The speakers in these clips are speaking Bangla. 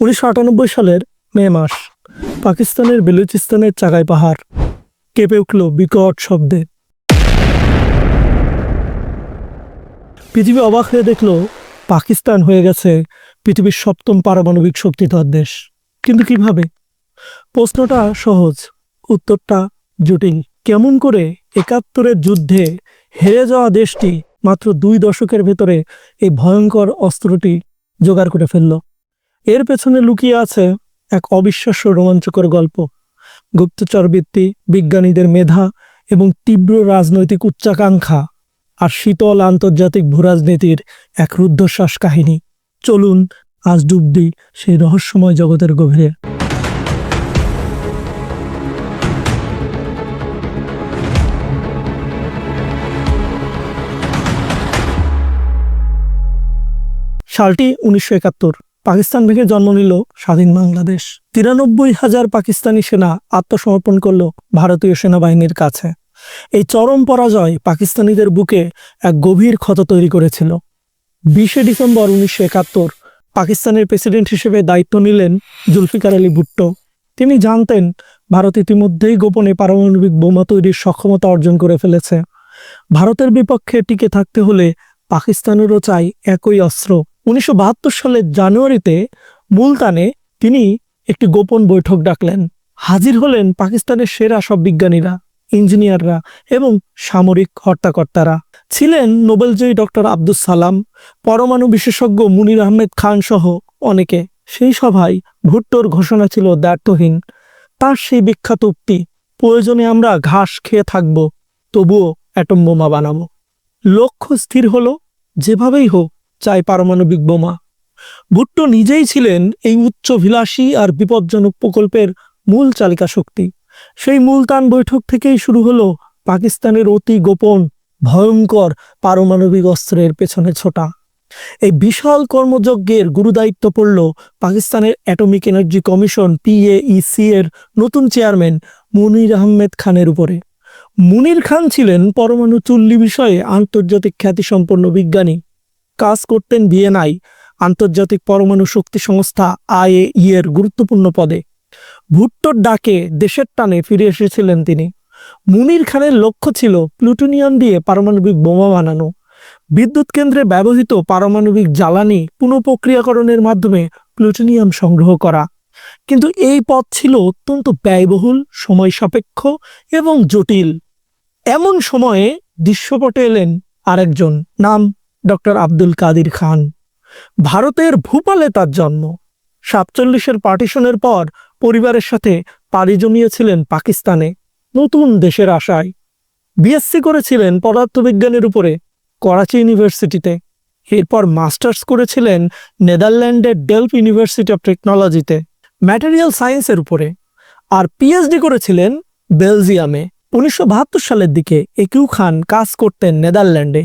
উনিশশো আটানব্বই সালের মে মাস, পাকিস্তানের বেলুচিস্তানের চাগাই পাহাড়, কেঁপে উঠল বিকট শব্দে। পৃথিবী অবাক হয়ে দেখল পাকিস্তান হয়ে গেছে পৃথিবীর সপ্তম পারমাণবিক শক্তিধর দেশ। কিন্তু কীভাবে? প্রশ্নটা সহজ, উত্তরটা জটিল। কেমন করে একাত্তরের যুদ্ধে হেরে যাওয়া দেশটি মাত্র দুই দশকের ভেতরে এই ভয়ঙ্কর অস্ত্রটি জোগাড় করে ফেলল? এর পেছনে লুকিয়ে আছে এক অবিশ্বাস্য রোমাঞ্চকর গল্প। গুপ্তচরবৃত্তি, বিজ্ঞানীদের মেধা এবং তীব্র রাজনৈতিক উচ্চাকাঙ্ক্ষা আর শীতল আন্তর্জাতিক ভূরাজনীতির এক রুদ্ধশ্বাস কাহিনী। চলুন, আজ ডুব দিই সেই রহস্যময় জগতের গভীরে। সালটি উনিশশো একাত্তর। পাকিস্তান থেকে জন্ম নিল স্বাধীন বাংলাদেশ। তিরানব্বই হাজার পাকিস্তানি সেনা আত্মসমর্পণ করল ভারতীয় সেনাবাহিনীর কাছে। এই চরম পরাজয় পাকিস্তানিদের বুকে এক গভীর ক্ষত তৈরি করেছিল। বিশে ডিসেম্বর উনিশশো একাত্তর পাকিস্তানের প্রেসিডেন্ট হিসেবে দায়িত্ব নিলেন জুলফিকার আলী ভুট্টো। তিনি জানতেন ভারত ইতিমধ্যেই গোপনে পারমাণবিক বোমা তৈরির সক্ষমতা অর্জন করে ফেলেছে। ভারতের বিপক্ষে টিকে থাকতে হলে পাকিস্তানেরও চাই একই অস্ত্র। উনিশশো বাহাত্তর সালের জানুয়ারিতে মুলতানে তিনি একটি গোপন বৈঠক ডাকলেন। হাজির হলেন পাকিস্তানের সেরা সব বিজ্ঞানীরা, ইঞ্জিনিয়াররা এবং সামরিক হর্তাকর্তারা ছিলেন নোবেলজয়ী ডক্টর আব্দুস সালাম, পরমাণু বিশেষজ্ঞ মুনির আহমেদ খান সহ অনেকে। সেই সভায় ভুট্টোর ঘোষণা ছিল দ্ব্যর্থহীন তার সেই বিখ্যাত উক্তি, প্রয়োজনে আমরা ঘাস খেয়ে থাকব, তবুও অ্যাটম বোমা বানাবো। লক্ষ্য স্থির হলো, যেভাবেই হোক চাই পারমাণবিক বোমা। ভুট্টো নিজেই ছিলেন এই উচ্চভিলাষী আর বিপজ্জনক প্রকল্পের মূল চালিকা শক্তি। সেই মূলতান বৈঠক থেকেই শুরু হলো পাকিস্তানের অতি গোপন, ভয়ঙ্কর পারমাণবিক অস্ত্রের পেছনে ছোটা। এই বিশাল কর্মযজ্ঞের গুরুদায়িত্ব পড়ল পাকিস্তানের অ্যাটমিক এনার্জি কমিশন পিএইসি এর নতুন চেয়ারম্যান মুনির আহমেদ খানের উপরে। মুনির খান ছিলেন পরমাণু চুল্লি বিষয়ে আন্তর্জাতিক খ্যাতিসম্পন্ন বিজ্ঞানী। কাজ করতেন ভিয়েনায় আন্তর্জাতিক পরমাণু শক্তি সংস্থা আইএই এর গুরুত্বপূর্ণ পদে। ভুট্টোর ডাকে দেশের টানে ফিরে এসেছিলেন তিনি। মুনির খানের লক্ষ্য ছিল প্লুটোনিয়াম দিয়ে পারমাণবিক বোমা বানানো। বিদ্যুৎ কেন্দ্রে ব্যবহৃত পারমাণবিক জ্বালানি পুনঃপ্রক্রিয়াকরণের মাধ্যমে প্লুটোনিয়াম সংগ্রহ করা। কিন্তু এই পথ ছিল অত্যন্ত ব্যয়বহুল, সময় সাপেক্ষ এবং জটিল। এমন সময়ে দৃশ্যপটে এলেন আরেকজন, নাম ডক্টর আব্দুল কাদির খান। ভারতের ভূপালে তার জন্ম। সাতচল্লিশের পার্টিশনের পর পরিবারের সাথে পাড়ি জমিয়েছিলেন পাকিস্তানে, নতুন দেশের আশায়। বিএসসি করেছিলেন পদার্থবিজ্ঞানের উপরে, করাচি ইউনিভার্সিটিতে। এরপর মাস্টার্স করেছিলেন নেদারল্যান্ডের ডেলফ ইউনিভার্সিটি অফ টেকনোলজিতে, ম্যাটেরিয়াল সায়েন্সের উপরে। আর পিএইচডি করেছিলেন বেলজিয়ামে। উনিশশো বাহাত্তর সালের দিকে একিউ খান কাজ করতেন নেদারল্যান্ডে।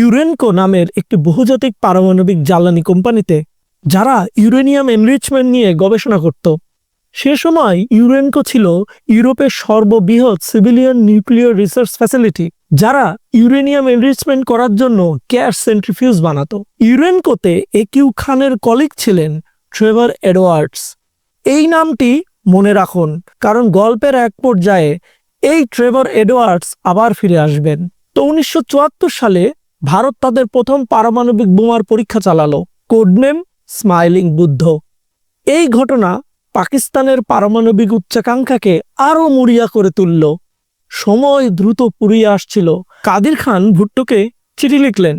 ইউরেনকো নামের একটি বহুজাতিক পারমাণবিক জ্বালানি কোম্পানিতে, যারা ইউরেনিয়াম এনরিচমেন্ট নিয়ে গবেষণা করত। সে সময় ইউরেনকো ছিল ইউরোপের সর্ববৃহৎ সিভিলিয়ান নিউক্লিয়ার রিসার্চ ফ্যাসিলিটি, যারা ইউরেনিয়াম এনরিচমেন্ট করার জন্য ক্যাশ সেন্ট্রিফিউজ বানাতো। ইউরেনকোতে একিউ খানের কলিগ ছিলেন ট্রেভার এডওয়ার্ডস। এই নামটি মনে রাখুন, কারণ গল্পের এক পর্যায়ে এই ট্রেভার এডওয়ার্ডস আবার ফিরে আসবেন। তো উনিশশো সালে ভারত তাদের প্রথম পারমাণবিক বোমার পরীক্ষা চালালো। Codename smiling Buddha. এই ঘটনা পাকিস্তানের পারমাণবিক উচ্চাকাঙ্ক্ষাকে আরও মরিয়া করে তুলল। সময় দ্রুত পুরিয়ে আসছিল। কাদির খান ভুট্টোকে চিঠি লিখলেন।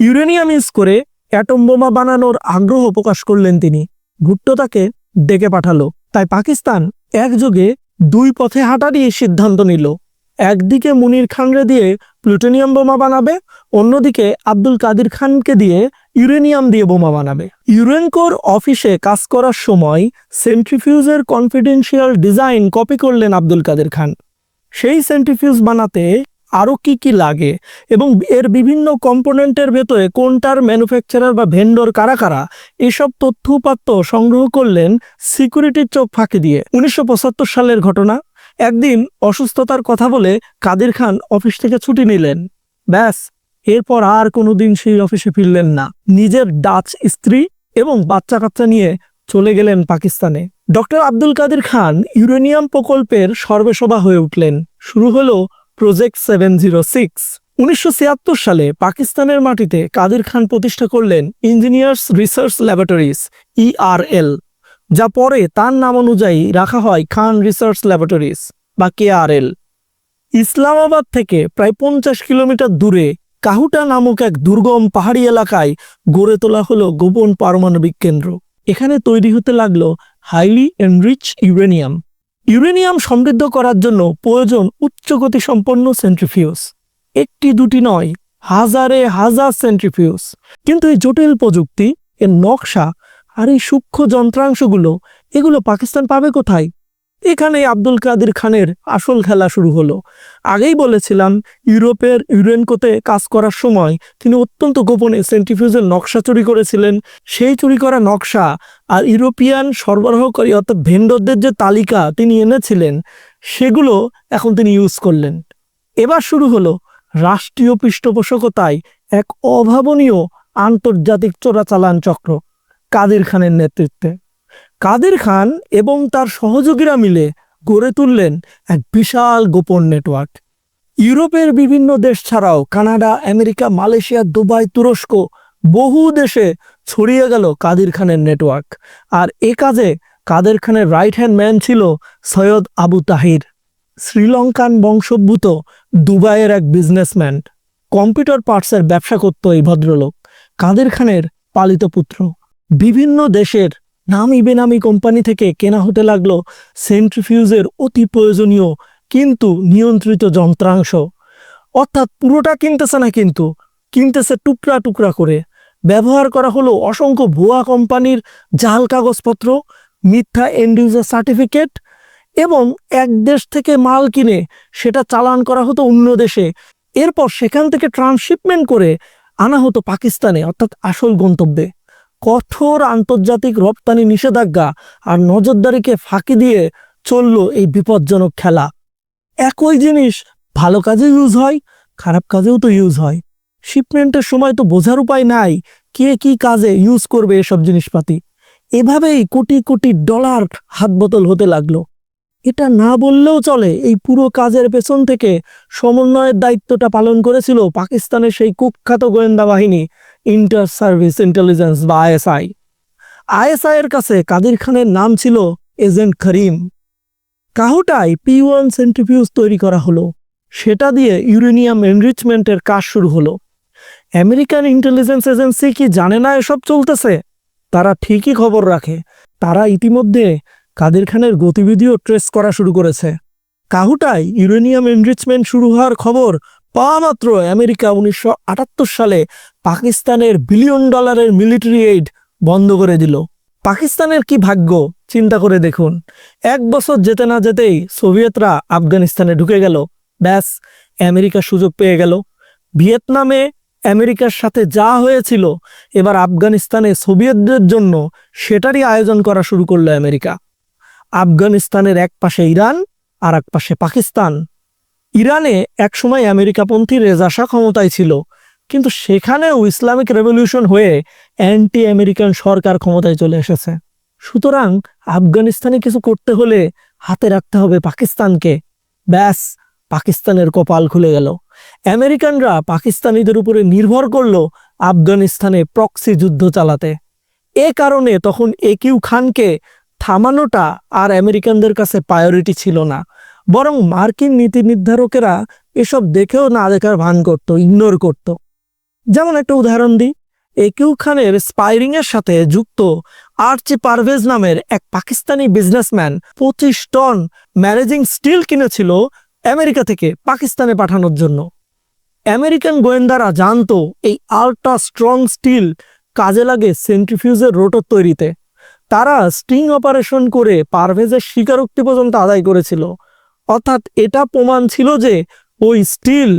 ইউরেনিয়াম ইউজ করে অ্যাটম বোমা বানানোর আগ্রহ প্রকাশ করলেন তিনি। ভুট্টো তাকে ডেকে পাঠালো। তাই পাকিস্তান একযোগে দুই পথে হাঁটারই সিদ্ধান্ত নিল। একদিকে মুনির খানরে দিয়ে প্লুটোনিয়াম বোমা বানাবে, অন্যদিকে আব্দুল কাদির খানকে দিয়ে ইউরেনিয়াম দিয়ে বোমা বানাবে। ইউরেনকোর অফিসে কাজ করার সময় সেন্ট্রিফিউজের কনফিডেন্সিয়াল ডিজাইন কপি করলেন আব্দুল কাদের খান। সেই সেন্ট্রিফিউজ বানাতে আরও কি কি লাগে? এবং এর বিভিন্ন কম্পোনেন্টের ভেতরে কোনটার ম্যানুফ্যাকচারার বা ভেন্ডর কারা কারা? এসব তথ্য উপাত্ত সংগ্রহ করলেন সিকিউরিটির চোখ ফাঁকি দিয়ে। উনিশশো পঁচাত্তর সালের ঘটনা। একদিন অসুস্থতার কথা বলে কাদের খান অফিস থেকে ছুটি নিলেন। ব্যাস, এরপর আর কোনোদিন সেই অফিসে ফিরলেন না। নিজের ডাচ স্ত্রী এবং বাচ্চা কাচ্চা নিয়ে চলে গেলেন পাকিস্তানে। ডক্টর আব্দুল কাদের খান ইউরেনিয়াম প্রকল্পের সর্বেসভা হয়ে উঠলেন। শুরু হলো প্রজেক্ট সেভেন জিরো সিক্স উনিশশো ছিয়াত্তর সালে পাকিস্তানের মাটিতে কাদের খান প্রতিষ্ঠা করলেন ইঞ্জিনিয়ার্স রিসার্চ ল্যাবরেটরিজ ইআরএল যা পরে তার নাম অনুযায়ী রাখা হয় খান রিসার্চ ল্যাবরেটরিজ বা কেআরএল ইসলামাবাদ থেকে প্রায় পঞ্চাশ কিলোমিটার দূরে কাহুটা নামক এক দুর্গম পাহাড়ি এলাকায় গড়ে তোলা হলো গোপন পারমাণবিক কেন্দ্র। এখানে তৈরি হতে লাগল হাইলি এনরিচ ইউরেনিয়াম ইউরেনিয়াম সমৃদ্ধ করার জন্য প্রয়োজন উচ্চ গতি সম্পন্ন সেন্ট্রিফিউজ একটি দুটি নয়, হাজারে হাজার সেন্ট্রিফিউজ কিন্তু এই জটিল প্রযুক্তি, এর নকশা আর এই সূক্ষ্ম যন্ত্রাংশগুলো, এগুলো পাকিস্তান পাবে কোথায়? এখানে আব্দুল কাদের খানের আসল খেলা শুরু হলো। আগেই বলেছিলাম, ইউরোপের ইউরেনকোতে কাজ করার সময় তিনি অত্যন্ত গোপনে সেন্ট্রিফিউজের নকশা চুরি করেছিলেন। সেই চুরি করা নকশা আর ইউরোপিয়ান সরবরাহকারী অর্থাৎ ভেন্ডরদের যে তালিকা তিনি এনেছিলেন, সেগুলো এখন তিনি ইউজ করলেন। এবার শুরু হলো রাষ্ট্রীয় পৃষ্ঠপোষকতায় এক অভাবনীয় আন্তর্জাতিক চোরাচালান চক্র, কাদের খানের নেতৃত্বে। কাদের খান এবং তার সহযোগীরা মিলে গড়ে তুললেন এক বিশাল গোপন নেটওয়ার্ক। ইউরোপের বিভিন্ন দেশ ছাড়াও কানাডা, আমেরিকা, মালয়েশিয়া, দুবাই, তুরস্ক বহু দেশে ছড়িয়ে গেল কাদির খানের নেটওয়ার্ক। আর এ কাজে কাদের খানের রাইট হ্যান্ড ম্যান ছিল সৈয়দ আবু তাহির। শ্রীলঙ্কান বংশোদ্ভূত দুবাইয়ের এক বিজনেসম্যান কম্পিউটার পার্টসের ব্যবসা করত এই ভদ্রলোক, কাদের খানের পালিত পুত্র। বিভিন্ন দেশের নামি বেনামি কোম্পানি থেকে কেনা হতে লাগল সেন্ট্রিফিউজের অতি প্রয়োজনীয় কিন্তু নিয়ন্ত্রিত যন্ত্রাংশ। অর্থাৎ পুরোটা কিনতেছে না কিন্তু, কিনতেছে টুকরা টুকরা করে। ব্যবহার করা হলো অসংখ্য ভুয়া কোম্পানির জাল কাগজপত্র, মিথ্যা এন্ড ইউজার সার্টিফিকেট এবং এক দেশ থেকে মাল কিনে সেটা চালান করা হতো অন্য দেশে। এরপর সেখান থেকে ট্রান্সশিপমেন্ট করে আনা হতো পাকিস্তানে, অর্থাৎ আসল গন্তব্যে। কঠোর আন্তর্জাতিক রপ্তানি নিষেধাজ্ঞা আর নজরদারিকে ফাঁকি দিয়ে চলল এই বিপজ্জনক খেলা। একই জিনিস, ভালো কাজে ইউজ হয়, খারাপ কাজেও তো ইউজ হয়। শিপমেন্টের সময় তো বোঝার উপায় নাই, কে কি কাজে ইউজ করবে এসব জিনিসপাতি। এভাবেই কোটি কোটি ডলার হাত বোতল হতে লাগল। এটা না বললেও চলে, এই পুরো কাজের পেছন থেকে সমন্বয়ের দায়িত্বটা পালন করেছিল পাকিস্তানের সেই কুখ্যাত গোয়েন্দা বাহিনী। ইন্টার সার্ভিস ইন্টেলিজেন্স বা আইএসআই আইএসআই এর কাছে কাদির খানের নাম ছিল এজেন্ট করিম। কাহুটায় পি ওয়ান সেন্ট্রিফিউজ তৈরি করা হলো। সেটা দিয়ে ইউরেনিয়াম এনরিচমেন্টের কাজ শুরু হলো। আমেরিকান ইন্টেলিজেন্স এজেন্সি কি জানে না এসব চলতেছে? তারা ঠিকই খবর রাখে। তারা ইতিমধ্যে কাদের খানের গতিবিধিও ট্রেস করা শুরু করেছে। কাহুটায় ইউরেনিয়াম এনরিচমেন্ট শুরু হওয়ার খবর পাওয়া মাত্র আমেরিকা উনিশশো আটাত্তর সালে পাকিস্তানের বিলিয়ন ডলারের মিলিটারি এইড বন্ধ করে দিল। পাকিস্তানের কি ভাগ্য? চিন্তা করে দেখুন। এক বছর যেতে না যেতেই সোভিয়েতরা আফগানিস্তানে ঢুকে গেল। ব্যাস, আমেরিকা সুযোগ পেয়ে গেল। ভিয়েতনামে আমেরিকার সাথে যা হয়েছিল, এবার আফগানিস্তানে সোভিয়েতদের জন্য সেটারই আয়োজন করা শুরু করল আমেরিকা। আফগানিস্তানের এক পাশে ইরান আর এক পাশে পাকিস্তান। ইরানে একসময় আমেরিকাপন্থী রেজাশা ক্ষমতায় ছিল, কিন্তু সেখানেও ইসলামিক রেভলিউশন হয়ে অ্যান্টি আমেরিকান সরকার ক্ষমতায় চলে এসেছে। সুতরাং আফগানিস্তানে কিছু করতে হলে হাতে রাখতে হবে পাকিস্তানকে। ব্যাস, পাকিস্তানের কপাল খুলে গেল। আমেরিকানরা পাকিস্তানিদের উপরে নির্ভর করল আফগানিস্তানে প্রক্সি যুদ্ধ চালাতে। এ কারণে তখন একিউ খানকে থামানোটা আর আমেরিকানদের কাছে প্রায়োরিটি ছিল না। বরং মার্কিন নীতি নির্ধারকেরা এসব দেখেও না দেখার ভান করত ইগনোর করত। যেমন একটা উদাহরণ দিই, একিউ খানের স্পাইরিং এর সাথে যুক্ত আর্চি পারভেজ নামের এক পাকিস্তানি বিজনেসম্যান পঁচিশ টন ম্যানেজিং স্টিল কিনেছিল আমেরিকা থেকে পাকিস্তানে পাঠানোর জন্য। আমেরিকান গোয়েন্দারা জানতো, এই আল্ট্রা স্ট্রং স্টিল কাজে লাগে সেন্ট্রিফিউজের রোটর তৈরিতে। তারা স্টিং অপারেশন করে পারভেজের স্বীকারোক্তি পর্যন্ত আদায় করেছিল। অর্থাৎ এটা প্রমাণ ছিল যে ওই স্টিল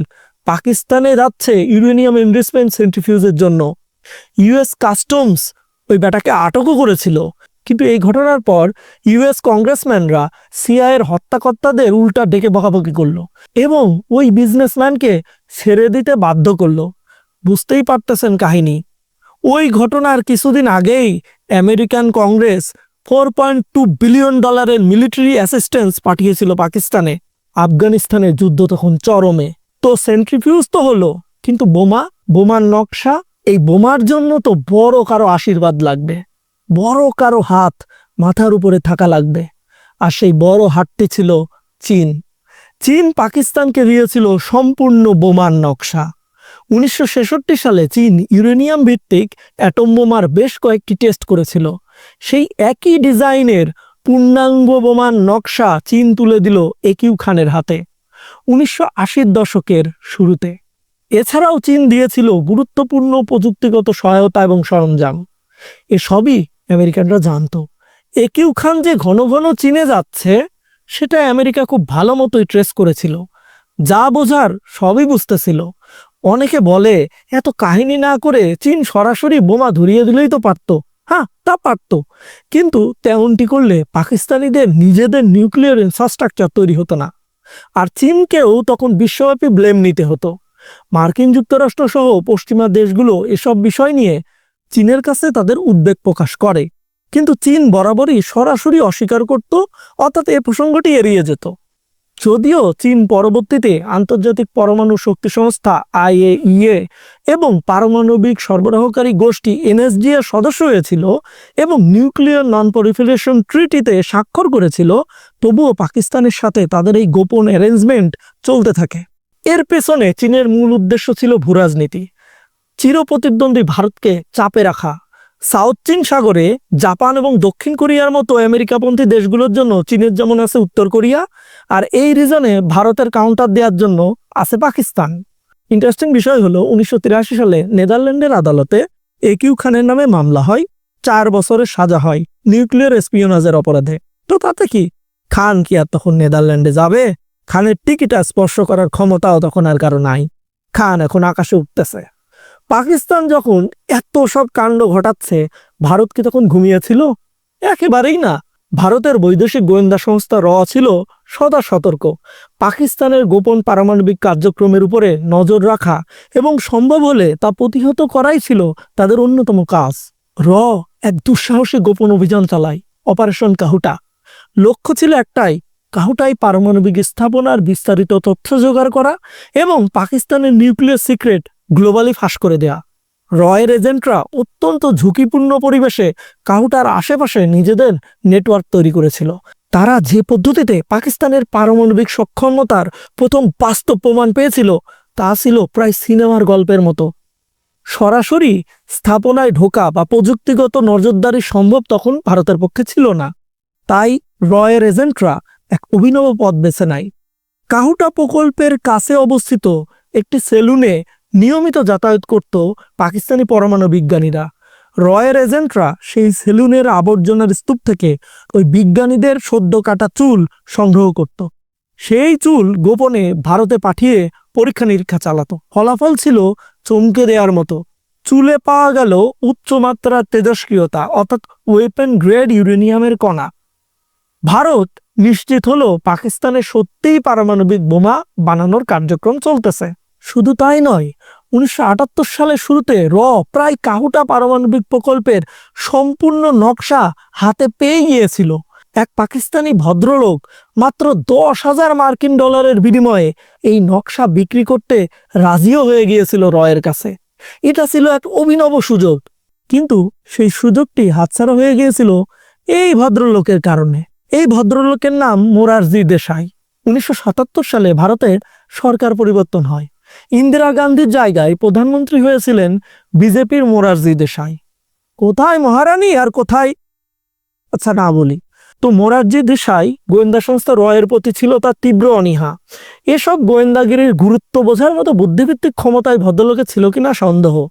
পাকিস্তানে যাচ্ছে ইউরেনিয়াম এনরিচমেন্ট সেন্ট্রিফিউজের জন্য। ইউএস কাস্টমস ওই ব্যাটাকে আটকও করেছিল। কিন্তু এই ঘটনার পর ইউএস কংগ্রেসম্যানরা সিআইয়ের হত্যাকর্তাদের উল্টা ডেকে বকাবকি করল এবং ওই বিজনেসম্যানকে ছেড়ে দিতে বাধ্য করল। বুঝতেই পারতেছেন কাহিনী। ওই ঘটনার কিছুদিন আগেই American Congress four point two billion ডলারের মিলিটারি অ্যাসিস্ট্যান্স পাঠিয়েছিল পাকিস্তানে। আফগানিস্তানের যুদ্ধ তখন চরমে। তো সেন্ট্রিফিউজ তো হলো, কিন্তু বোমা, বোমার নকশা, এই বোমার জন্য তো বড় কারও আশীর্বাদ লাগবে। বড় কারও হাত মাথার উপরে থাকা লাগবে। আর সেই বড় হাতটি ছিল চীন। চীন পাকিস্তানকে দিয়েছিল সম্পূর্ণ বোমার নকশা। উনিশশো ছেষট্টি সালে চীন ইউরেনিয়াম ভিত্তিক অ্যাটম বোমার বেশ কয়েকটি টেস্ট করেছিল। সেই একই ডিজাইনের পূর্ণাঙ্গ বোমার নকশা চীন তুলে দিল একিউ খানের হাতে উনিশশো দশকের শুরুতে। এছাড়াও চীন দিয়েছিল গুরুত্বপূর্ণ প্রযুক্তিগত সহায়তা এবং সরঞ্জাম। এসবই আমেরিকানরা জানতো। একিউ খান যে ঘন ঘন চীনে যাচ্ছে, সেটা আমেরিকা খুব ভালো মতোই ট্রেস করেছিল। যা বোঝার সবই বুঝতেছিল। অনেকে বলে, এত কাহিনী না করে চীন সরাসরি বোমা ধরিয়ে দিলেই তো পারতো। হ্যাঁ তা পারত। কিন্তু তেমনটি করলে পাকিস্তানিদের নিজেদের নিউক্লিয়ার ইনফ্রাস্ট্রাকচার তৈরি হতো না। আর চীনকেও তখন বিশ্বব্যাপী ব্লেম নিতে হতো। মার্কিন যুক্তরাষ্ট্র সহ পশ্চিমা দেশগুলো এসব বিষয় নিয়ে চীনের কাছে তাদের উদ্বেগ প্রকাশ করে। কিন্তু চীন বরাবরই সরাসরি অস্বীকার করত, অর্থাৎ এ প্রসঙ্গটি এড়িয়ে যেত। যদিও চীন পরবর্তীতে আন্তর্জাতিক পরমাণু শক্তি সংস্থা আইএইএ এবং পারমাণবিক সরবরাহকারী গোষ্ঠী এনএসজি এর সদস্য হয়েছিল এবং নিউক্লিয়ার নন পলিফিলেশন ট্রিটিতে স্বাক্ষর করেছিল, তবুও পাকিস্তানের সাথে তাদের এই গোপন অ্যারেঞ্জমেন্ট চলতে থাকে। এর পেছনে চীনের মূল উদ্দেশ্য ছিল ভূরাজনীতি। চিরপ্রতিদ্বন্দ্বী ভারতকে চাপে রাখা। সাউথ চীন সাগরে জাপান এবং দক্ষিণ কোরিয়ার মতো আমেরিকাপন্থী দেশগুলোর জন্য চীনের যেমন আছে উত্তর কোরিয়া, আর এই রিজনে ভারতের কাউন্টার দেওয়ার জন্য আছে পাকিস্তান। ইন্টারেস্টিং বিষয় হলো, উনিশশো তিরাশি সালে নেদারল্যান্ডের আদালতে এ কিউ খানের নামে মামলা হয়, চার বছরের সাজা হয় নিউক্লিয়ার স্পিওনাজের অপরাধে। তো তাতে কি? খান কি আর তখন নেদারল্যান্ডে যাবে? খানের টিকিটা স্পর্শ করার ক্ষমতাও তখন আর কারও নাই। খান এখন আকাশে উঠতেছে। পাকিস্তান যখন এত সব কাণ্ড ঘটাচ্ছে, ভারত কি তখন ঘুমিয়েছিল? একেবারেই না। ভারতের বৈদেশিক গোয়েন্দা সংস্থা র ছিল সদা সতর্ক। পাকিস্তানের গোপন পারমাণবিক কার্যক্রমের উপরে নজর রাখা এবং সম্ভব হলে তা প্রতিহত করাই ছিল তাদের অন্যতম কাজ। র এক দুঃসাহসী গোপন অভিযান চালায়, অপারেশন কাহুটা। লক্ষ্য ছিল একটাই কাহুটাই পারমাণবিক স্থাপনার বিস্তারিত তথ্য জোগাড় করা এবং পাকিস্তানের নিউক্লিয়ার সিক্রেট গ্লোবালি ফাঁস করে দেয়া। রয়ের এজেন্টরা অত্যন্ত ঝুঁকিপূর্ণ পরিবেশে কাহুটার আশেপাশে নিজেদের নেটওয়ার্ক তৈরি করেছিল। তারা যে পদ্ধতিতে পাকিস্তানের পারমাণবিক সক্ষমতার প্রথম বাস্তব প্রমাণ পেয়েছিল, তা ছিল প্রায় সিনেমার গল্পের মতো। সরাসরি স্থাপনায় ঢোকা বা প্রযুক্তিগত নজরদারি সম্ভব তখন ভারতের পক্ষে ছিল না। তাই রয়ের এজেন্টরা এক অভিনব পথ বেছে নেয়। কাহুটা প্রকল্পের কাছে অবস্থিত একটি সেলুনে নিয়মিত যাতায়াত করত পাকিস্তানি পরমাণু বিজ্ঞানীরা। রয়ের এজেন্টরা সেই সেলুনের আবর্জনার স্তূপ থেকে ওই বিজ্ঞানীদের সদ্য কাটা চুল সংগ্রহ করত। সেই চুল গোপনে ভারতে পাঠিয়ে পরীক্ষা নিরীক্ষা চালাতো। ফলাফল ছিল চমকে দেওয়ার মতো। চুলে পাওয়া গেল উচ্চমাত্রার তেজস্ক্রিয়তা, অর্থাৎ ওয়েপেন গ্রেড ইউরেনিয়ামের কণা। ভারত নিশ্চিত হলো পাকিস্তানে সত্যিই পারমাণবিক বোমা বানানোর কার্যক্রম চলতেছে। শুধু তাই নয় উনিশশো আটাত্তর সালের শুরুতে র প্রায় কাহুটা পারমাণবিক প্রকল্পের সম্পূর্ণ নকশা হাতে পেয়ে গিয়েছিল। এক পাকিস্তানি ভদ্রলোক মাত্র দশ হাজার মার্কিন ডলারের বিনিময়ে এই নকশা বিক্রি করতে রাজিও হয়ে গিয়েছিল রয়ের কাছে। এটা ছিল এক অভিনব সুযোগ। কিন্তু সেই সুযোগটি হাতছাড়া হয়ে গিয়েছিল এই ভদ্রলোকের কারণে। এই ভদ্রলোকের নাম মোরারজি দেশাই। উনিশশো সাতাত্তর সালে ভারতের সরকার পরিবর্তন হয়। ইন্দিরা গান্ধীর জায়গায় প্রধানমন্ত্রী হয়েছিলেন বিজেপির মোরারজি দেশাই। কোথায় মহারানী আর কোথায়? আচ্ছা না বলি। তো মোরারজি দেশাই গোয়েন্দা সংস্থা রয়ের প্রতি ছিল তার তীব্র অনীহা। এসব গোয়েন্দাগিরির গুরুত্ব বোঝার মতো বুদ্ধিভিত্তিক ক্ষমতায় ভদ্রলোকে ছিল কিনা সন্দেহ।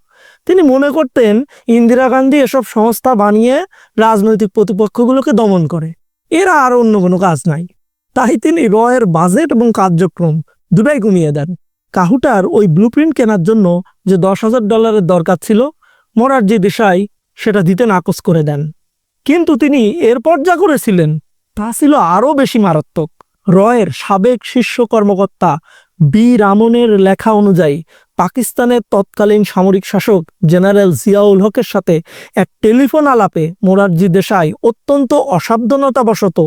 তিনি মনে করতেন ইন্দিরা গান্ধী এসব সংস্থা বানিয়ে রাজনৈতিক প্রতিপক্ষগুলোকে দমন করে। এরা আর অন্য কোনো কাজ নাই। তাই তিনি রয়ের বাজেট এবং কার্যক্রম দুটাই কমিয়ে দেন। কাহুটার ওই ব্লুপ্রিন্ট কেনার জন্য যে দশ হাজার ডলারের দরকার ছিল মোরারজি দেশাই সেটা দিতে নাকচ করে দেন। কিন্তু তিনি এরপর যা করেছিলেন, তা ছিল আরও বেশি মারাত্মক। রয়ের সাবেক শীর্ষ কর্মকর্তা বি. রামনের লেখা অনুযায়ী, পাকিস্তানের তৎকালীন সামরিক শাসক জেনারেল জিয়াউল হকের সাথে এক টেলিফোন আলাপে মোরারজি দেশাই অত্যন্ত অসাবধানতাবশত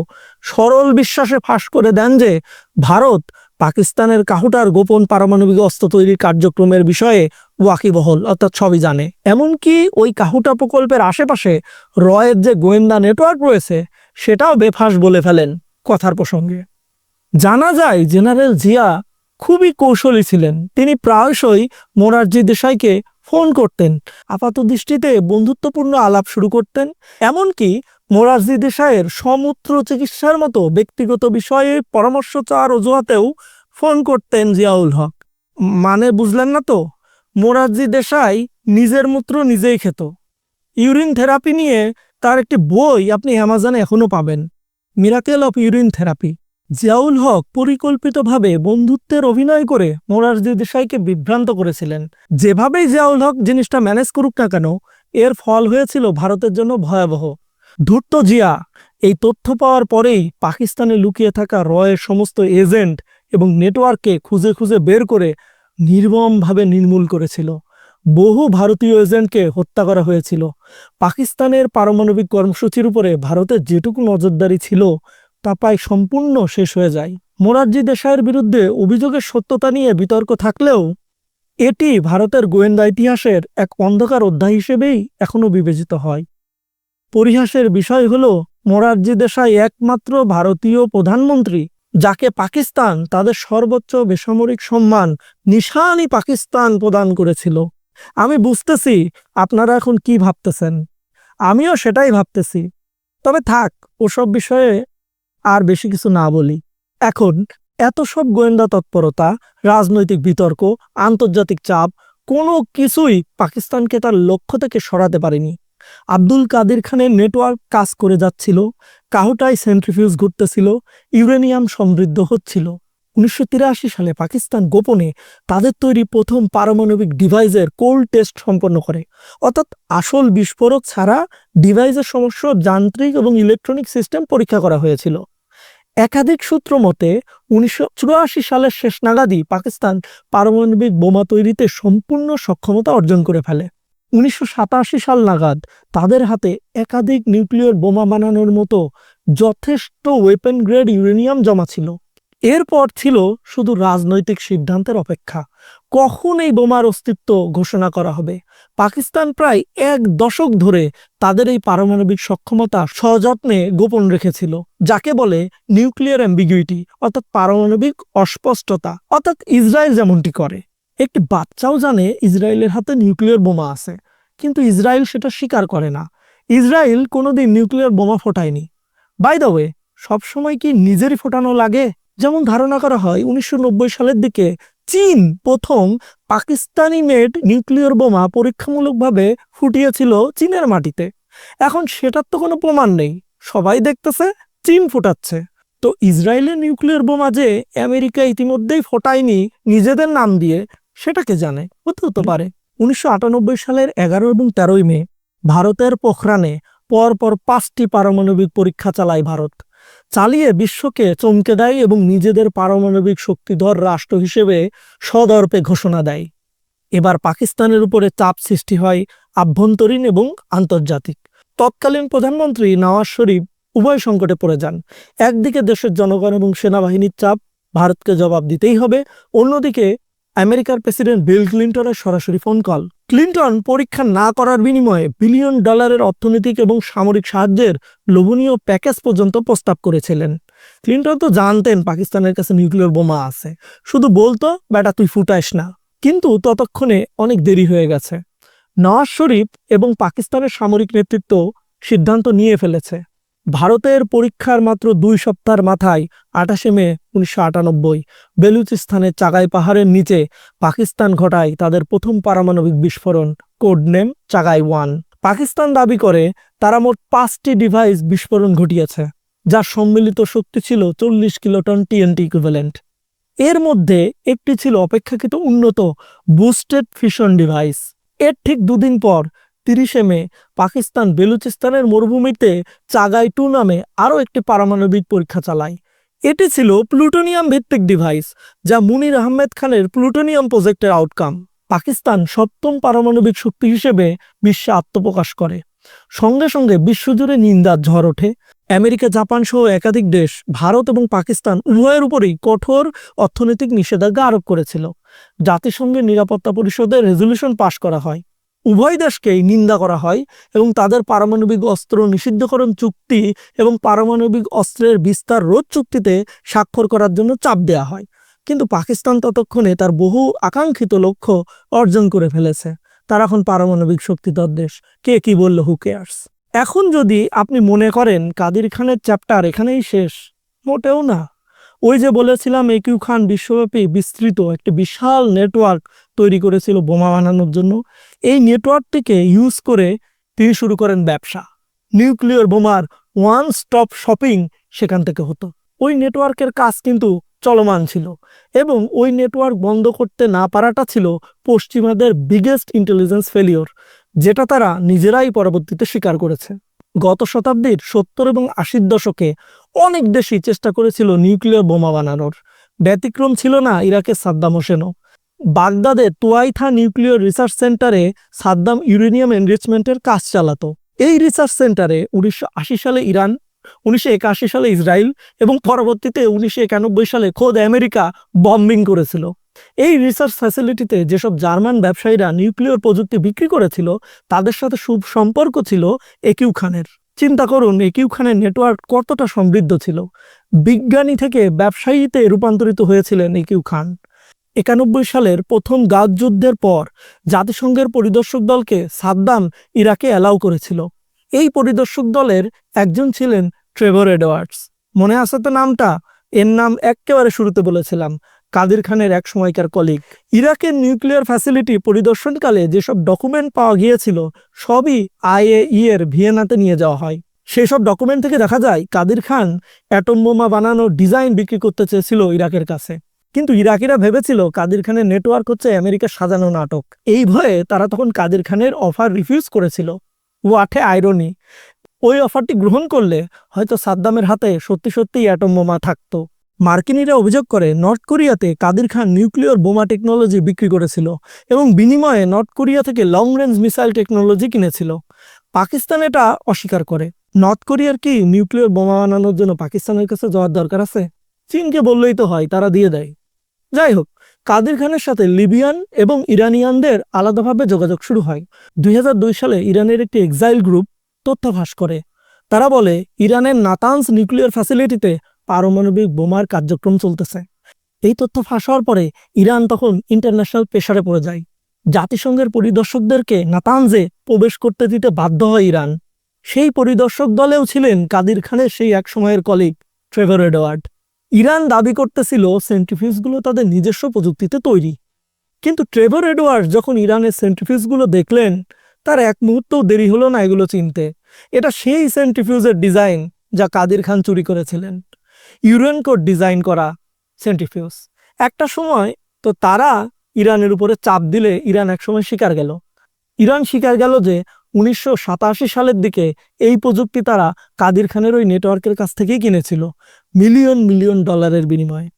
সরল বিশ্বাসে ফাঁস করে দেন যে, ভারত পাকিস্তানের কাহুটার গোপন পারমাণবিক অস্ত্র তৈরির কার্যক্রমের বিষয়ে ওয়াকিবহল অর্থাৎ সবই জানে। এমনকি ওই কাহুটা প্রকল্পের আশেপাশে রয়ের যে গোয়েন্দা নেটওয়ার্ক রয়েছে, সেটাও বেফাস বলে ফেলেন কথার প্রসঙ্গে। জানা যায়, জেনারেল জিয়া খুবই কৌশলী ছিলেন। তিনি প্রায়শই মোরারজি দেশাইকে ফোন করতেন, আপাত দৃষ্টিতে বন্ধুত্বপূর্ণ আলাপ শুরু করতেন, এমনকি মোরারজি দেশাইয়ের সমূত্র চিকিৎসার মতো ব্যক্তিগত বিষয়ে পরামর্শ চাওয়ার অজুহাতেও ফোন করতেন জিয়াউল হক। মানে বুঝলেন না তো, মোরারজি দেশাই নিজের মূত্র নিজেই খেত। ইউরিন থেরাপি নিয়ে তার একটি বই আপনি অ্যামাজনে এখনও পাবেন। Miracle of urine therapy. Ziaul Haq পরিকল্পিতভাবে বন্ধুত্বের অভিনয় করে মোরারজি দেশাইকে বিভ্রান্ত করেছিলেন। যেভাবেই জিয়াউল হক জিনিসটা ম্যানেজ করুক না কেন, এর ফল হয়েছিল ভারতের জন্য ভয়াবহ। ধূর্ত জিয়া, এই তথ্য পাওয়ার পরেই পাকিস্তানে লুকিয়ে থাকা রয়ের সমস্ত এজেন্ট এবং নেটওয়ার্ককে খুঁজে খুঁজে বের করে নির্মমভাবে নির্মূল করেছিল। বহু ভারতীয় এজেন্টকে হত্যা করা হয়েছিল। পাকিস্তানের পারমাণবিক কর্মসূচির উপরে ভারতের যেটুকু নজরদারি ছিল তা প্রায় সম্পূর্ণ শেষ হয়ে যায়। মোরারজি দেশাইয়ের বিরুদ্ধে অভিযোগের সত্যতা নিয়ে বিতর্ক থাকলেও এটি ভারতের গোয়েন্দা ইতিহাসের এক অন্ধকার অধ্যায় হিসেবেই এখনও বিবেচিত হয়। পরিহাসের বিষয় হল, মোরারজি দেশাই একমাত্র ভারতীয় প্রধানমন্ত্রী, যাকে পাকিস্তান তাদের সর্বোচ্চ বেসামরিক সম্মান নিশানি পাকিস্তান প্রদান করেছিল। আমি বুঝতেছি আপনারা এখন কি ভাবতেছেন। আমিও সেটাই ভাবতেছি। তবে থাক, ওসব বিষয়ে আর বেশি কিছু না বলি। এখন, এত সব গোয়েন্দা তৎপরতা, রাজনৈতিক বিতর্ক, আন্তর্জাতিক চাপ, কোনো কিছুই পাকিস্তানকে তার লক্ষ্য থেকে সরাতে পারেনি। আব্দুল কাদের খানের নেটওয়ার্ক কাজ করে যাচ্ছিল, কাহুটায় সেন্ট্রিফিউজ ঘুরতেছিল, ইউরেনিয়াম সমৃদ্ধ হচ্ছিল। উনিশশো তিরাশি সালে পাকিস্তান গোপনে তাদের তৈরি প্রথম পারমাণবিক ডিভাইসের কোল্ড টেস্ট সম্পন্ন করে। অর্থাৎ আসল বিস্ফোরক ছাড়া ডিভাইসের সমস্ত যান্ত্রিক এবং ইলেকট্রনিক সিস্টেম পরীক্ষা করা হয়েছিল। একাধিক সূত্র মতে, উনিশশো চুরাশি সালের শেষ নাগাদই পাকিস্তান পারমাণবিক বোমা তৈরিতে সম্পূর্ণ সক্ষমতা অর্জন করে ফেলে। উনিশশো সাতাশি সাল নাগাদ তাদের হাতে একাধিক নিউক্লিয়ার বোমা বানানোর মতো যথেষ্ট ওয়েপেন গ্রেড ইউরেনিয়াম জমা ছিল। এরপর ছিল শুধু রাজনৈতিক সিদ্ধান্তের অপেক্ষা। কখন এই বোমার অস্তিত্ব ঘোষণা করা হবে? পাকিস্তান প্রায় এক দশক ধরে তাদের এই পারমাণবিক সক্ষমতা সযত্নে গোপন রেখেছিল, যাকে বলে নিউক্লিয়ার অ্যাম্বিগুইটি, অর্থাৎ পারমাণবিক অস্পষ্টতা, অর্থাৎ ইসরায়েল যেমনটি করে। একটি বাচ্চাও জানে ইসরায়েলের হাতে নিউক্লিয়ার বোমা আছে, কিন্তু ইসরায়েল সেটা স্বীকার করে না। ইসরায়েল কোনোদিন নিউক্লিয়ার বোমা ফোটায়নি। বাই ওয়ে সবসময় কি নিজেরই ফোটানো লাগে? যেমন ধারণা করা হয়, উনিশশো নব্বই সালের দিকে চীন প্রথম পাকিস্তানি মেড নিউক্লিয়ার বোমা পরীক্ষামূলকভাবে ফুটিয়েছিল চীনের মাটিতে। এখন সেটার তো কোনো প্রমাণ নেই। সবাই দেখতেছে চীন ফুটাচ্ছে। তো ইসরায়েলের নিউক্লিয়ার বোমা যে আমেরিকা ইতিমধ্যেই ফোটায়নি নিজেদের নাম দিয়ে সেটাকে জানে? হতে হতে পারে। উনিশশো আটানব্বই সালের এগারো এবং তেরোই মে, ভারতের পোখরানে পরপর পাঁচটি পারমাণবিক পরীক্ষা চালায় ভারত। চালিয়ে বিশ্বকে চমকে দেয় এবং নিজেদের পারমাণবিক শক্তিধর রাষ্ট্র হিসেবে সদর্পে ঘোষণা দেয়। এবার পাকিস্তানের উপরে চাপ সৃষ্টি হয় আভ্যন্তরীণ এবং আন্তর্জাতিক। তৎকালীন প্রধানমন্ত্রী নওয়াজ শরীফ উভয় সংকটে পড়ে যান। একদিকে দেশের জনগণ এবং সেনাবাহিনীর চাপ, ভারতকে জবাব দিতেই হবে। অন্যদিকে আমেরিকার প্রেসিডেন্ট বিল ক্লিন্টনের সরাসরি ফোন কল। ক্লিন্টন পরীক্ষা না করার বিনিময়ে বিলিয়ন ডলারের অর্থনৈতিক এবং সামরিক সাহায্যের লোভনীয় প্যাকেজ পর্যন্ত প্রস্তাব করেছিলেন। ক্লিন্টন তো জানতেন পাকিস্তানের কাছে নিউক্লিয়ার বোমা আছে। শুধু বলতো বেটা তুই ফুটাইস না। কিন্তু ততক্ষণে অনেক দেরি হয়ে গেছে। নওয়াজ শরীফ এবং পাকিস্তানের সামরিক নেতৃত্ব সিদ্ধান্ত নিয়ে ফেলেছে। ভারতের পরীক্ষার মাত্র দুই সপ্তাহের মাথায় আঠাশে মে উনিশশো আটানব্বই বেলুচিস্তানের চাগাই পাহাড়ের নিচে পাকিস্তান ঘটায় তাদের প্রথম পারমাণবিক বিস্ফোরণ, code name Chagai one. Pakistan দাবি করে তারা মোট পাঁচটি ডিভাইস বিস্ফোরণ ঘটিয়েছে যার সম্মিলিত শক্তি ছিল চল্লিশ কিলোটন টিএনটি ইকুইভ্যালেন্ট এর মধ্যে একটি ছিল অপেক্ষাকৃত উন্নত বুস্টেড ফিশন ডিভাইস এর ঠিক দুদিন পর তিরিশে মে পাকিস্তান বেলুচিস্তানের মরুভূমিতে চাগাই টু নামে আরও একটি পারমাণবিক পরীক্ষা চালায়। এটি ছিল প্লুটোনিয়াম ভিত্তিক ডিভাইস যা মুনির আহমেদ খানের প্লুটোনিয়াম প্রজেক্টের আউটকাম পাকিস্তান সপ্তম পারমাণবিক শক্তি হিসেবে বিশ্বে আত্মপ্রকাশ করে। সঙ্গে সঙ্গে বিশ্বজুড়ে নিন্দার ঝড় ওঠে। আমেরিকা, জাপান সহ একাধিক দেশ, ভারত এবং পাকিস্তান উভয়ের উপরেই কঠোর অর্থনৈতিক নিষেধাজ্ঞা আরোপ করেছিল। জাতিসংঘের নিরাপত্তা পরিষদের রেজলিউশন পাশ করা হয়। উভয় দেশকেই নিন্দা করা হয় এবং তাদের পারমাণবিক অস্ত্র নিষিদ্ধকরণ চুক্তি এবং পারমাণবিক অস্ত্রের বিস্তার রোধ চুক্তিতে স্বাক্ষর করার জন্য চাপ দেওয়া হয়। কিন্তু পাকিস্তান ততক্ষণে তার বহু আকাঙ্ক্ষিত লক্ষ্য অর্জন করে ফেলেছে। তার এখন পারমাণবিক শক্তিধর দেশ কে কি বলল? হু কেয়ার্স এখন যদি আপনি মনে করেন কাদির খানের চ্যাপ্টার এখানেই শেষ, মোটেও না। ওই যে বলেছিলাম একিউ খান বিশ্বব্যাপী বিস্তৃত একটি বিশাল নেটওয়ার্ক তৈরি করেছিল বোমা বানানোর জন্য। এই নেটওয়ার্কটিকে ইউজ করে তিনি শুরু করেন ব্যবসা। নিউক্লিয়ার বোমার ওয়ান স্টপ শপিং সেখান থেকে হতো। ওই নেটওয়ার্কের কাজ কিন্তু চলমান ছিল এবং ওই নেটওয়ার্ক বন্ধ করতে না পারাটা ছিল পশ্চিমাদের বিগেস্ট ইন্টেলিজেন্স ফেলিওর যেটা তারা নিজেরাই পরবর্তীতে স্বীকার করেছে। গত শতাব্দীর সত্তর এবং আশির দশকে অনেক দেশই চেষ্টা করেছিল নিউক্লিয়ার বোমা বানানোর। ব্যতিক্রম ছিল না ইরাকের সাদ্দাম হোসেনও। বাগদাদে তোয়াইথা নিউক্লিয়ার রিসার্চ সেন্টারে সাদ্দাম ইউরেনিয়াম এনরিচমেন্টের কাজ চালাতো। এই রিসার্চ সেন্টারে উনিশশো আশি সালে ইরান, উনিশশো একাশি সালে ইসরায়েল এবং পরবর্তীতে উনিশশো একানব্বই সালে খোদ আমেরিকা বম্বিং করেছিল। এই রিসার্চ ফ্যাসিলিটিতে যেসব জার্মান ব্যবসায়ীরা নিউক্লিয়ার প্রযুক্তি বিক্রি করেছিল, তাদের সাথে সুব সম্পর্ক ছিল একিউ খানের। চিন্তা করুন, একিউ খানের নেটওয়ার্ক কতটা সমৃদ্ধ ছিল। বিজ্ঞানী থেকে ব্যবসায়ীতে রূপান্তরিত হয়েছিলেন একিউ খান। একানব্বই সালের প্রথম গাজ যুদ্ধের পর জাতিসংঘের পরিদর্শক দলকে সাদ্দাম ইরাকে অ্যালাউ করেছিল। এই পরিদর্শক দলের একজন ছিলেন ট্রেভর এডওয়ার্ডস। মনে আছে তো নামটা? এর নাম একেবারে শুরুতে বলেছিলাম, কাদির খানের এক সময়কার কলিগ। ইরাকের নিউক্লিয়ার ফ্যাসিলিটি পরিদর্শনকালে যেসব ডকুমেন্ট পাওয়া গিয়েছিল, সবই আইএই এর ভিয়েনাতে নিয়ে যাওয়া হয়। সেসব ডকুমেন্ট থেকে দেখা যায়, কাদির খান অ্যাটম বোমা বানানোর ডিজাইন বিক্রি করতে চেয়েছিল ইরাকের কাছে। কিন্তু ইরাকিরা ভেবেছিল কাদির খানের নেটওয়ার্ক হচ্ছে আমেরিকার সাজানো নাটক। এই ভয়ে তারা তখন কাদির খানের অফার রিফিউজ করেছিল। ওয়াঠে আয়রনি ওই অফারটি গ্রহণ করলে হয়তো সাদ্দামের হাতে সত্যি সত্যিই অ্যাটম বোমা থাকতো। মার্কিনিরা অভিযোগ করে, নর্থ কোরিয়াতে কাদির খান নিউক্লিয়ার বোমা টেকনোলজি বিক্রি করেছিল এবং বিনিময়ে নর্থ কোরিয়া থেকে লং রেঞ্জ মিসাইল টেকনোলজি কিনেছিল। পাকিস্তান এটা অস্বীকার করে। নর্থ কোরিয়ার কি নিউক্লিয়ার বোমা বানানোর জন্য পাকিস্তানের কাছে যাওয়ার দরকার আছে? চীনকে বললেই তো হয়, তারা দিয়ে দেয়। যাই হোক কাদির খানের সাথে লিবিয়ান এবং ইরানিয়ানদের আলাদাভাবে যোগাযোগ শুরু হয়। দুই হাজার দুই সালে ইরানের একটি এক্সাইল গ্রুপ তথ্য ফাঁস করে। তারা বলে, ইরানের নাতানস নিউক্লিয়ার ফ্যাসিলিটিতে পারমাণবিক বোমার কার্যক্রম চলতেছে। এই তথ্য ফাঁস হওয়ার পরে ইরান তখন ইন্টারন্যাশনাল প্রেশারে পড়ে যায়। জাতিসংঘের পরিদর্শকদেরকে নাতানজে প্রবেশ করতে দিতে বাধ্য হয় ইরান। সেই পরিদর্শক দলেও ছিলেন কাদির খানের সেই এক সময়ের কলিগ ট্রেভর এডওয়ার্ড ইরান দাবি করতেছিল সেন্ট্রিফিউজগুলো তাদের নিজস্ব প্রযুক্তিতে তৈরি। কিন্তু ট্রেভর এডওয়ার্ড যখন ইরানের সেন্ট্রিফিউজগুলো দেখলেন, তার এক মুহূর্তও দেরি হলো না এগুলো চিনতে। এটা সেই সেন্ট্রিফিউজের ডিজাইন যা কাদির খান চুরি করেছিলেন। ইউরেন কোড ডিজাইন করা সেন্ট্রিফিউজ একটা সময় তো তারা ইরানের উপরে চাপ দিলে ইরান একসময় শিকার গেল। ইরান শিকার গেল যে উনিশশো সাতাশি সালের দিকে এই প্রযুক্তি তারা কাদির খানের ওই নেটওয়ার্কের কাছ থেকেই কিনেছিল। মিলিয়ন মিলিয়ন ডলারের বিনিময়ে।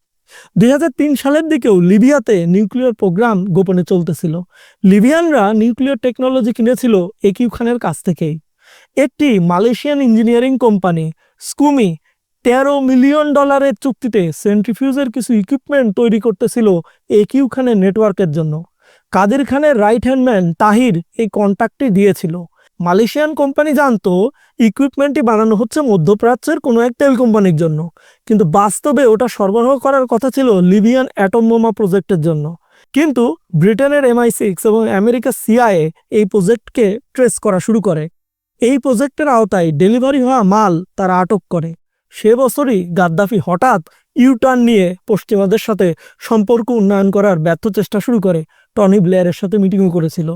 দু হাজার তিন সালের দিকেও লিবিয়াতে নিউক্লিয়ার প্রোগ্রাম গোপনে চলতেছিল। লিবিয়ানরা নিউক্লিয়ার টেকনোলজি কিনেছিল একিউ খানের কাছ থেকেই। একটি মালয়েশিয়ান ইঞ্জিনিয়ারিং কোম্পানি, স্কুমি, তেরো মিলিয়ন ডলারের চুক্তিতে সেন্ট্রিফিউজের কিছু ইকুইপমেন্ট তৈরি করতেছিল একিউ খানের নেটওয়ার্কের জন্য। কাদের খানের রাইট হ্যান্ড ম্যান তাহির এই কন্ট্যাক্টটি দিয়েছিল। মালয়েশিয়ান কোম্পানি জানতো ইকুইপমেন্টটি বানানো হচ্ছে মধ্যপ্রাচ্যের কোনো এক তেল কোম্পানির জন্য। কিন্তু বাস্তবে ওটা সরবরাহ করার কথা ছিল লিবিয়ান অ্যাটম বোমা প্রজেক্টের জন্য। কিন্তু ব্রিটেনের এমআই সিক্স এবং আমেরিকা সিআইএ এই প্রজেক্টকে ট্রেস করা শুরু করে। এই প্রজেক্টের আওতায় ডেলিভারি হওয়া মাল তারা আটক করে। সে বছরই গাদ্দাফি হঠাৎ ইউটার্ন নিয়ে পশ্চিমাদের সাথে সম্পর্ক উন্নয়ন করার ব্যর্থ চেষ্টা শুরু করে। টনি ব্লেয়ারের সাথে মিটিংও করেছিল।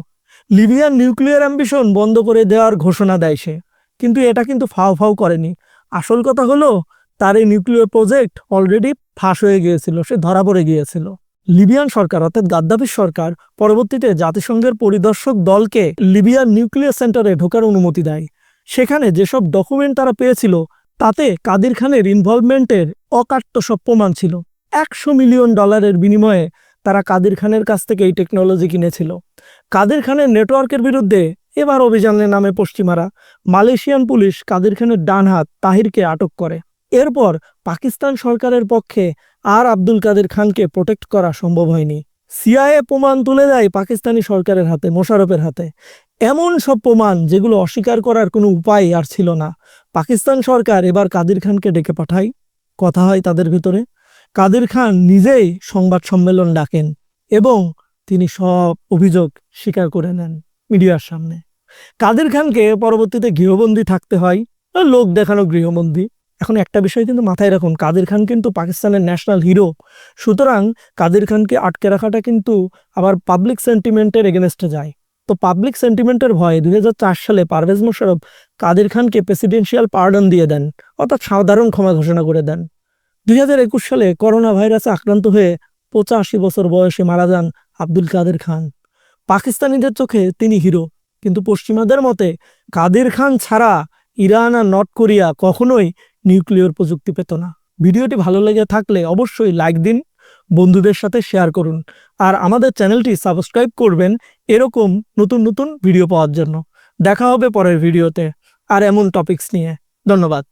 লিবিয়ান নিউক্লিয়ার অ্যাম্বিশন বন্ধ করে দেওয়ার ঘোষণা দেয় সে। কিন্তু এটা কিন্তু ফাও ফাও করেনি। আসল কথা হলো, তার এই নিউক্লিয়ার প্রজেক্ট অলরেডি ফাঁস হয়ে গিয়েছিল, সে ধরা পড়ে গিয়েছিল। লিবিয়ান সরকার, অর্থাৎ গাদ্দাফির সরকার, পরবর্তীতে জাতিসংঘের পরিদর্শক দলকে লিবিয়ান নিউক্লিয়ার সেন্টারে ঢোকার অনুমতি দেয়। সেখানে যেসব ডকুমেন্ট তারা পেয়েছিল, তাতে কাদির খানের ইনভলভমেন্টের অকাট্য সব প্রমাণ ছিল। একশো মিলিয়ন ডলারের বিনিময়ে তারা কাদির খানের কাছ থেকে এই টেকনোলজি কিনেছিল। কাদির খানের নেটওয়ার্কের বিরুদ্ধে এবার অভিযানের নামে পশ্চিমারা। মালয়েশিয়ান পুলিশ কাদির খানের ডান হাত তাহিরকে আটক করে। এরপর পাকিস্তান সরকারের পক্ষে আর আব্দুল কাদের খানকে প্রোটেক্ট করা সম্ভব হয়নি। সিআইএ প্রমাণ তুলে দেয় পাকিস্তানি সরকারের হাতে মোশারফের হাতে। এমন সব প্রমাণ যেগুলো অস্বীকার করার কোনো উপায় আর ছিল না। পাকিস্তান সরকার এবার কাদির খানকে ডেকে পাঠায়। কথা হয় তাদের ভিতরে। কাদির খান নিজেই সংবাদ সম্মেলন ডাকেন এবং তিনি সব অভিযোগ স্বীকার করে নেন মিডিয়ার সামনে। কাদের খানকে পরবর্তীতে গৃহবন্দী থাকতে হয়? লোক দেখানো গৃহবন্দী। এখন একটা বিষয় কিন্তু মাথায় রাখুন, কাদের খান কিন্তু পাকিস্তানের ন্যাশনাল হিরো। সুতরাং কাদের খানকে আটকে রাখাটা কিন্তু আবার পাবলিক সেন্টিমেন্টের এগেনস্টে যায়। তো পাবলিক সেন্টিমেন্টের ভয়ে দুই হাজার চার সালে পারভেজ মোশারফ কাদের খানকে প্রেসিডেন্সিয়াল পার্ডন দিয়ে দেন, অর্থাৎ সাধারণ ক্ষমা ঘোষণা করে দেন। দুই হাজার একুশ সালে করোনা ভাইরাসে আক্রান্ত হয়ে পঁচাশি বছর বয়সে মারা যান আব্দুল কাদের খান। পাকিস্তানিদের চোখে তিনি হিরো, কিন্তু পশ্চিমাদের মতে কাদের খান ছাড়া ইরান আর নর্থ কোরিয়া কখনোই নিউক্লিয়ার প্রযুক্তি পেত না। ভিডিওটি ভালো লেগে থাকলে অবশ্যই লাইক দিন, বন্ধুদের সাথে শেয়ার করুন, আর আমাদের চ্যানেলটি সাবস্ক্রাইব করবেন এরকম নতুন নতুন ভিডিও পাওয়ার জন্য। দেখা হবে পরের ভিডিওতে, আর এমন টপিকস নিয়ে। ধন্যবাদ।